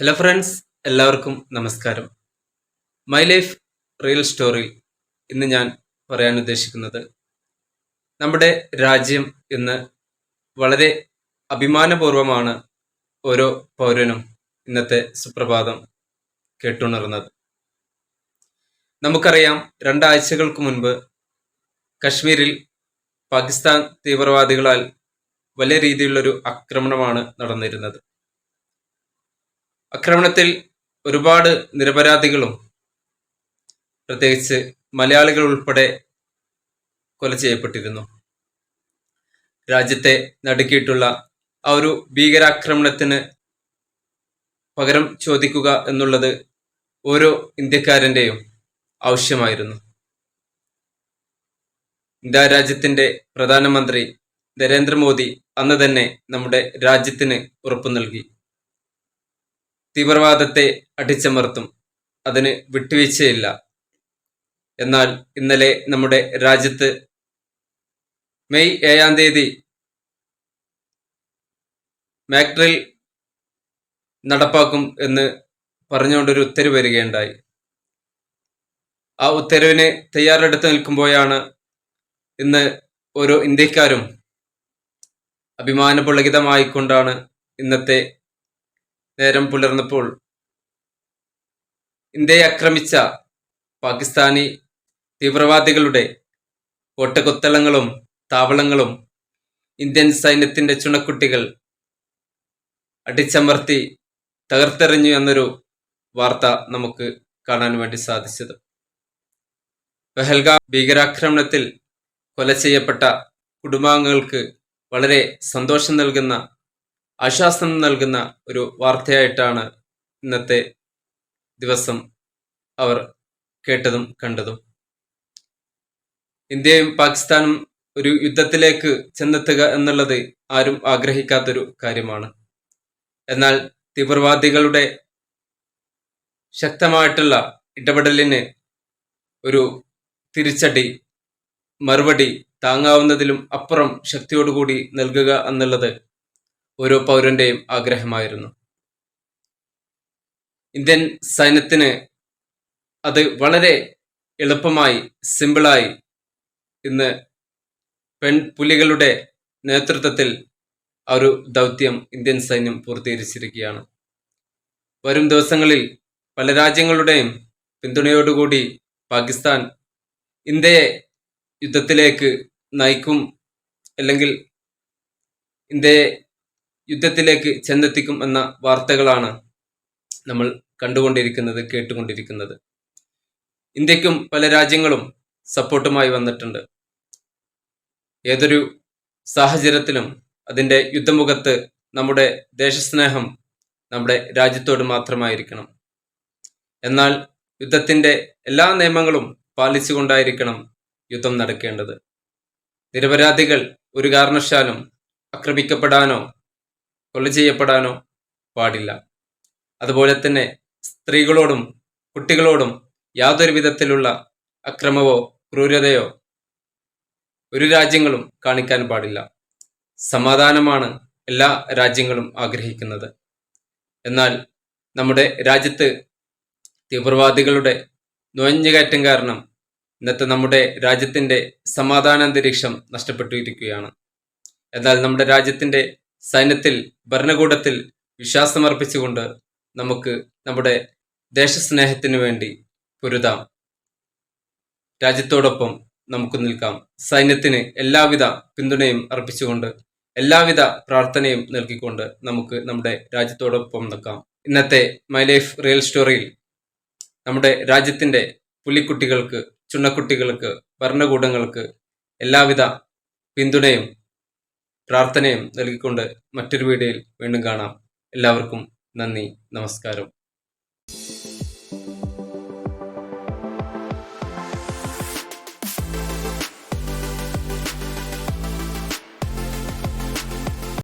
Hello friends എല്ലാവർക്കും നമസ്കാരം. My life real story ഇന്ന് ഞാൻ പറയാൻ ഉദ്ദേശിക്കുന്നത് നമ്മുടെ രാജ്യം ഇന്ന് വളരെ അഭിമാനപൂർവമാണ് ഓരോ പൗരനും ഇന്നത്തെ സുപ്രഭാതം കേട്ടുണർന്നത്. നമുക്കറിയാം രണ്ടാഴ്ചകൾക്ക് മുൻപ് കശ്മീരിൽ പാകിസ്ഥാൻ തീവ്രവാദികളാൽ വലിയ രീതിയിലുള്ളൊരു ആക്രമണമാണ് നടന്നിരുന്നത്. ആക്രമണത്തിൽ ഒരുപാട് നിരപരാധികളും പ്രത്യേകിച്ച് മലയാളികൾ ഉൾപ്പെടെ കൊല ചെയ്യപ്പെട്ടിരുന്നു. രാജ്യത്തെ നടുക്കിയിട്ടുള്ള ആ ഒരു ഭീകരാക്രമണത്തിന് പകരം ചോദിക്കുക എന്നുള്ളത് ഓരോ ഇന്ത്യക്കാരന്റെയും ആവശ്യമായിരുന്നു. ഇന്ത്യ രാജ്യത്തിന്റെ പ്രധാനമന്ത്രി നരേന്ദ്രമോദി അന്ന് തന്നെ നമ്മുടെ രാജ്യത്തിന് ഉറപ്പു നൽകി. തീവ്രവാദത്തെ അടിച്ചമർത്തും. അതിന് വിട്ടുവീഴ്ചയില്ല. എന്നാൽ ഇന്നലെ നമ്മുടെ രാജ്യത്ത് മെയ് ഏഴാം തീയതി മാക്ട്രിൽ നടപ്പാക്കും എന്ന് പറഞ്ഞുകൊണ്ടൊരു ഉത്തരവ് വരികയുണ്ടായി. ആ ഉത്തരവിന് തയ്യാറെടുത്ത് നിൽക്കുമ്പോഴാണ് ഇന്ന് ഓരോ ഇന്ത്യക്കാരും അഭിമാനപുളകിതമായിക്കൊണ്ടാണ് ഇന്നത്തെ നേരം പുലർന്നപ്പോൾ ഇന്ത്യയെ ആക്രമിച്ച പാകിസ്ഥാനി തീവ്രവാദികളുടെ കോട്ടകൊത്തളങ്ങളും താവളങ്ങളും ഇന്ത്യൻ സൈന്യത്തിന്റെ ചുണക്കുട്ടികൾ അടിച്ചമർത്തി തകർത്തെറിഞ്ഞു എന്നൊരു വാർത്ത നമുക്ക് കാണാൻ വേണ്ടി സാധിച്ചത്. പെഹൽഗാം ഭീകരാക്രമണത്തിൽ കൊല ചെയ്യപ്പെട്ട കുടുംബാംഗങ്ങൾക്ക് വളരെ സന്തോഷം നൽകുന്ന ആശ്വാസം നൽകുന്ന ഒരു വാർത്തയായിട്ടാണ് ഇന്നത്തെ ദിവസം അവർ കേട്ടതും കണ്ടതും. ഇന്ത്യയും പാകിസ്ഥാനും ഒരു യുദ്ധത്തിലേക്ക് ചെന്നെത്തുക എന്നുള്ളത് ആരും ആഗ്രഹിക്കാത്തൊരു കാര്യമാണ്. എന്നാൽ തീവ്രവാദികളുടെ ശക്തമായിട്ടുള്ള ഇടപെടലിന് ഒരു തിരിച്ചടി മറുപടി താങ്ങാവുന്നതിലും അപ്പുറം ശക്തിയോടുകൂടി നൽകുക എന്നുള്ളത് ഓരോ പൗരന്റെയും ആഗ്രഹമായിരുന്നു. ഇന്ത്യൻ സൈന്യത്തിന് അത് വളരെ എളുപ്പമായി സിമ്പിളായി ഇന്ന് പെൺപുലികളുടെ നേതൃത്വത്തിൽ ആ ഒരു ദൗത്യം ഇന്ത്യൻ സൈന്യം പൂർത്തീകരിച്ചിരിക്കുകയാണ്. വരും ദിവസങ്ങളിൽ പല രാജ്യങ്ങളുടെയും പിന്തുണയോടുകൂടി പാകിസ്ഥാൻ ഇന്ത്യയെ യുദ്ധത്തിലേക്ക് നയിക്കും അല്ലെങ്കിൽ ഇന്ത്യയെ യുദ്ധത്തിലേക്ക് ചെന്നെത്തിക്കും എന്ന വാർത്തകളാണ് നമ്മൾ കണ്ടുകൊണ്ടിരിക്കുന്നത് കേട്ടുകൊണ്ടിരിക്കുന്നത്. ഇന്ത്യക്കും പല രാജ്യങ്ങളും സപ്പോർട്ടുമായി വന്നിട്ടുണ്ട്. ഏതൊരു സാഹചര്യത്തിലും അതിന്റെ യുദ്ധമുഖത്ത് നമ്മുടെ ദേശസ്നേഹം നമ്മുടെ രാജ്യത്തോട് മാത്രമായിരിക്കണം. എന്നാൽ യുദ്ധത്തിന്റെ എല്ലാ നിയമങ്ങളും പാലിച്ചുകൊണ്ടായിരിക്കണം യുദ്ധം നടക്കേണ്ടത്. നിരപരാധികൾ ഒരു കാരണവശാലും ആക്രമിക്കപ്പെടാനോ കൊല ചെയ്യപ്പെടാനോ പാടില്ല. അതുപോലെ തന്നെ സ്ത്രീകളോടും കുട്ടികളോടും യാതൊരു വിധത്തിലുള്ള അക്രമവോ ക്രൂരതയോ ഒരു രാജ്യങ്ങളും കാണിക്കാൻ പാടില്ല. സമാധാനമാണ് എല്ലാ രാജ്യങ്ങളും ആഗ്രഹിക്കുന്നത്. എന്നാൽ നമ്മുടെ രാജ്യത്ത് തീവ്രവാദികളുടെ നുഴഞ്ഞുകയറ്റം കാരണം ഇന്നത്തെ നമ്മുടെ രാജ്യത്തിന്റെ സമാധാന അന്തരീക്ഷം നഷ്ടപ്പെട്ടിരിക്കുകയാണ്. എന്നാൽ നമ്മുടെ രാജ്യത്തിന്റെ സൈന്യത്തിൽ ഭരണകൂടത്തിൽ വിശ്വാസമർപ്പിച്ചുകൊണ്ട് നമുക്ക് നമ്മുടെ ദേശസ്നേഹത്തിനു വേണ്ടി പൊരുതാം. രാജ്യത്തോടൊപ്പം നമുക്ക് നിൽക്കാം. സൈന്യത്തിന് എല്ലാവിധ പിന്തുണയും അർപ്പിച്ചുകൊണ്ട് എല്ലാവിധ പ്രാർത്ഥനയും നൽകിക്കൊണ്ട് നമുക്ക് നമ്മുടെ രാജ്യത്തോടൊപ്പം നിൽക്കാം. ഇന്നത്തെ മൈ ലൈഫ് റിയൽ സ്റ്റോറിയിൽ നമ്മുടെ രാജ്യത്തിന്റെ പുലിക്കുട്ടികൾക്ക് ചുണ്ണക്കുട്ടികൾക്ക് ഭരണകൂടങ്ങൾക്ക് എല്ലാവിധ പിന്തുണയും പ്രാർത്ഥനയും നൽകിക്കൊണ്ട് മറ്റൊരു വീഡിയോയിൽ വീണ്ടും കാണാം. എല്ലാവർക്കും നന്ദി നമസ്കാരം.